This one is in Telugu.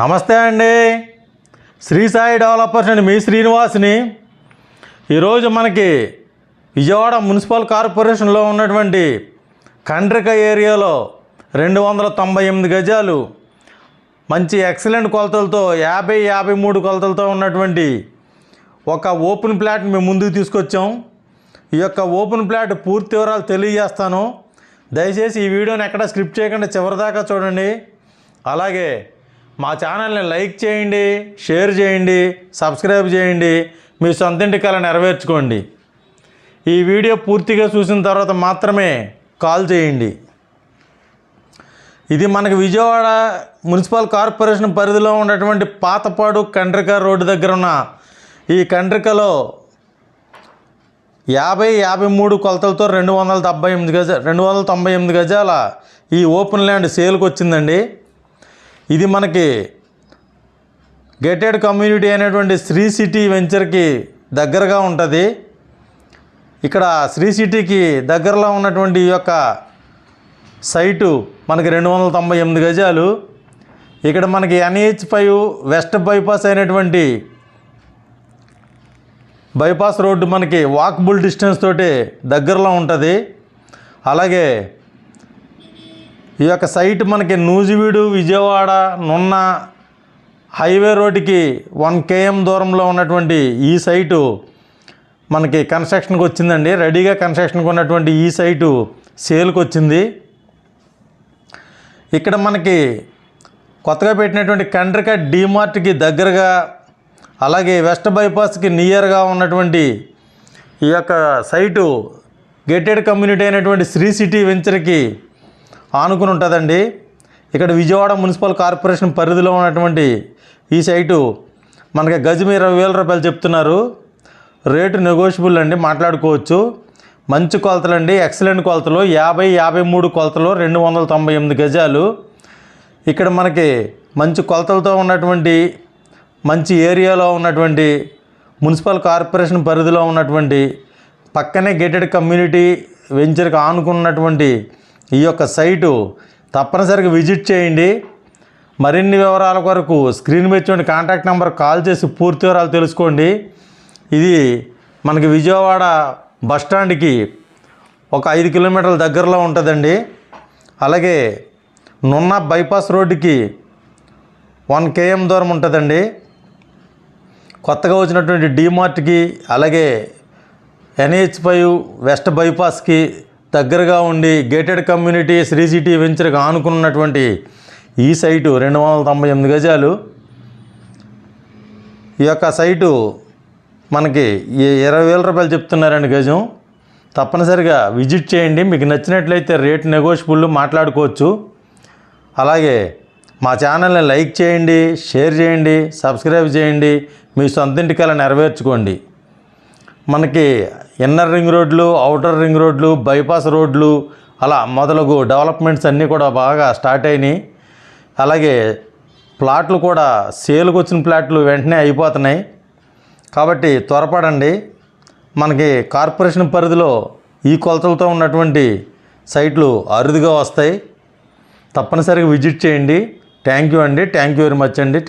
నమస్తే అండి. శ్రీ సాయి డెవలపర్స్ అండి మీ శ్రీనివాస్ని. ఈరోజు మనకి విజయవాడ మున్సిపల్ కార్పొరేషన్లో ఉన్నటువంటి కండ్రిక ఏరియాలో రెండు వందల తొంభై ఎనిమిది గజాలు మంచి ఎక్సలెంట్ కొలతలతో యాభై యాభై మూడు కొలతలతో ఉన్నటువంటి ఒక ఓపెన్ ప్లాట్ని మేము ముందుకు తీసుకొచ్చాం. ఈ యొక్క ఓపెన్ ప్లాట్ పూర్తి వివరాలు తెలియజేస్తాను. దయచేసి ఈ వీడియోని ఎక్కడ స్క్రిప్ట్ చేయకుండా చివరిదాకా చూడండి. అలాగే మా ఛానల్ని లైక్ చేయండి షేర్ చేయండి సబ్స్క్రైబ్ చేయండి మీ సొంతింటి కళ నెరవేర్చుకోండి. ఈ వీడియో పూర్తిగా చూసిన తర్వాత మాత్రమే కాల్ చేయండి. ఇది మనకు విజయవాడ మున్సిపల్ కార్పొరేషన్ పరిధిలో ఉన్నటువంటి పాతపాడు కండ్రిక రోడ్డు దగ్గర ఉన్న ఈ కండ్రికలో యాభై యాభై మూడు కొలతలతో రెండు వందల డెబ్బై ఎనిమిది గజ రెండు వందల తొంభై ఎనిమిది గజాల ఈ ఓపెన్ ల్యాండ్ సేల్కి వచ్చిందండి ఇది మనకి గేటెడ్ కమ్యూనిటీ అనేటువంటి శ్రీ సిటీ వెంచర్కి దగ్గరగా ఉంటుంది. ఇక్కడ శ్రీ సిటీకి దగ్గరలో ఉన్నటువంటి ఈ యొక్క సైటు మనకి రెండు వందల తొంభై ఎనిమిది గజాలు. ఇక్కడ మనకి ఎన్హెచ్ ఫైవ్ వెస్ట్ బైపాస్ అయినటువంటి బైపాస్ రోడ్డు మనకి వాకబుల్ డిస్టెన్స్ తోటి దగ్గరలో ఉంటుంది. అలాగే ఈ యొక్క సైట్ మనకి నూజివీడు విజయవాడ నున్న హైవే రోడ్డుకి వన్ కేఎం దూరంలో ఉన్నటువంటి ఈ సైటు మనకి కన్స్ట్రక్షన్కి వచ్చిందండి. రెడీగా కన్స్ట్రక్షన్కి ఉన్నటువంటి ఈ సైటు సేల్కి వచ్చింది. ఇక్కడ మనకి కొత్తగా పెట్టినటువంటి కండ్రిక డీమార్ట్కి దగ్గరగా అలాగే వెస్ట్ బైపాస్కి నియర్గా ఉన్నటువంటి ఈ యొక్క సైటు గేటెడ్ కమ్యూనిటీ అయినటువంటి శ్రీ సిటీ వెంచర్కి ఆనుకుని ఉంటుందండి ఇక్కడ విజయవాడ మున్సిపల్ కార్పొరేషన్ పరిధిలో ఉన్నటువంటి ఈ సైటు మనకి గజం ఇరవై వేల రూపాయలు చెప్తున్నారు. రేటు నెగోషియబుల్ అండి మాట్లాడుకోవచ్చు. మంచి కొలతలు అండి ఎక్సలెంట్ కొలతలు. యాభై యాభై మూడు కొలతలు రెండు వందల తొంభై ఎనిమిది గజాలు. ఇక్కడ మనకి మంచి కొలతలతో ఉన్నటువంటి మంచి ఏరియాలో ఉన్నటువంటి మున్సిపల్ కార్పొరేషన్ పరిధిలో ఉన్నటువంటి పక్కనే గేటెడ్ కమ్యూనిటీ వెంచర్కి ఆనుకున్నటువంటి ఈ యొక్క సైటు తప్పనిసరిగా విజిట్ చేయండి. మరిన్ని వివరాల కొరకు స్క్రీన్ మీద చూడండి కాంటాక్ట్ నెంబర్ కాల్ చేసి పూర్తి వివరాలు తెలుసుకోండి. ఇది మనకి విజయవాడ బస్ స్టాండ్కి ఒక ఐదు కిలోమీటర్ల దగ్గరలో ఉంటుందండి. అలాగే నున్న బైపాస్ రోడ్డుకి వన్ కేఎం దూరం ఉంటుందండి. కొత్తగా వచ్చినటువంటి డీమార్ట్కి అలాగే ఎన్హెచ్ ఫైవ్ వెస్ట్ బైపాస్కి దగ్గరగా ఉండి గేటెడ్ కమ్యూనిటీ శ్రీ సిటీ వెంచర్కి ఆనుకున్నటువంటి ఈ సైటు రెండు వందల తొంభై ఎనిమిది గజాలు. ఈ యొక్క సైటు మనకి ఇరవై వేల రూపాయలు చెప్తున్నారండి గజం. తప్పనిసరిగా విజిట్ చేయండి. మీకు నచ్చినట్లయితే రేట్ నెగోషియబుల్ మాట్లాడుకోవచ్చు. అలాగే మా ఛానల్ని లైక్ చేయండి షేర్ చేయండి సబ్స్క్రైబ్ చేయండి. మీ సొంతింటి కల నెరవేర్చుకోండి. మనకి ఇన్నర్ రింగ్ రోడ్లు అవుటర్ రింగ్ రోడ్లు బైపాస్ రోడ్లు అలా మొదలగు డెవలప్మెంట్స్ అన్నీ కూడా బాగా స్టార్ట్ అయినాయి. అలాగే ప్లాట్లు కూడా సేల్కి వచ్చిన ప్లాట్లు వెంటనే అయిపోతున్నాయి. కాబట్టి త్వరపడండి. మనకి కార్పొరేషన్ పరిధిలో ఈ కొలతలతో ఉన్నటువంటి సైట్లు అరుదుగా వస్తాయి. తప్పనిసరిగా విజిట్ చేయండి. థ్యాంక్ యూ అండి. థ్యాంక్ యూ వెరీ మచ్ అండి.